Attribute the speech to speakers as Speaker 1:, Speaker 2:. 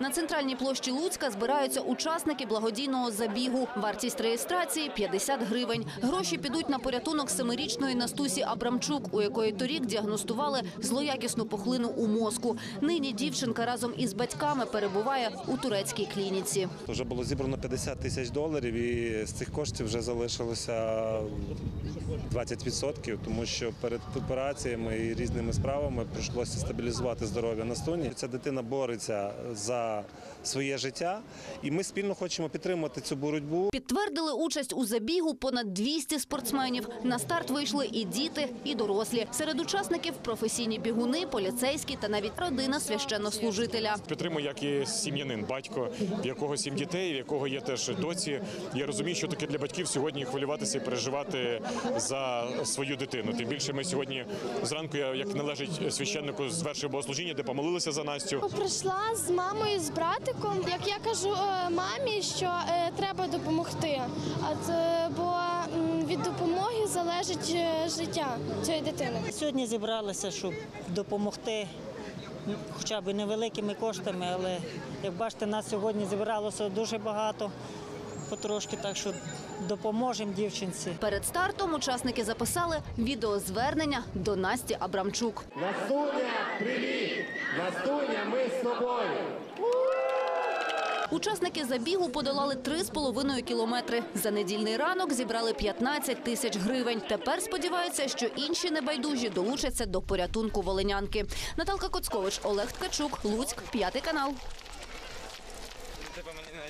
Speaker 1: На центральній площі Луцька збираються учасники благодійного забігу. Вартість реєстрації 50 гривень. Гроші підуть на порятунок семирічної Настусі Абрамчук, у якої торік діагностували злоякісну пухлину у мозку. Нині дівчинка разом із батьками перебуває у турецькій клініці.
Speaker 2: Вже було зібрано 50 тисяч доларів, і з цих коштів вже залишилося 20%, тому що перед операціями і різними справами прийшлося стабілізувати здоров'я Настуні. Ця дитина бореться за своє життя, і ми спільно хочемо підтримати цю боротьбу.
Speaker 1: Підтвердили участь у забігу понад 200 спортсменів. На старт вийшли і діти, і дорослі. Серед учасників професійні бігуни, поліцейські та навіть родина священнослужителя.
Speaker 3: Підтримую, як і сім'янин, батько, в якого сім дітей, в якого є теж доці. Я розумію, що таке для батьків сьогодні хвилюватися і переживати за свою дитину. Тим більше ми сьогодні зранку, я як належить священнику, звершив богослужіння, де помолилися за Настю.
Speaker 4: Прийшла з мамою, з братиком. Як я кажу е, мамі, що е, треба допомогти, а бо від допомоги залежить е, життя цієї дитини.
Speaker 5: Сьогодні зібралися, щоб допомогти хоча б невеликими коштами, але як бачите, нас сьогодні зібралося дуже багато, потрошки, так що допоможемо дівчинці.
Speaker 1: Перед стартом учасники записали відеозвернення до Насті Абрамчук.
Speaker 6: Настуня, привіт! Настуня, ми з тобою.
Speaker 1: Учасники забігу подолали 3,5 кілометри. За недільний ранок зібрали 15 тисяч гривень. Тепер сподіваються, що інші небайдужі долучаться до порятунку волинянки. Наталка Коцкович, Олег Ткачук, Луцьк, п'ятий канал.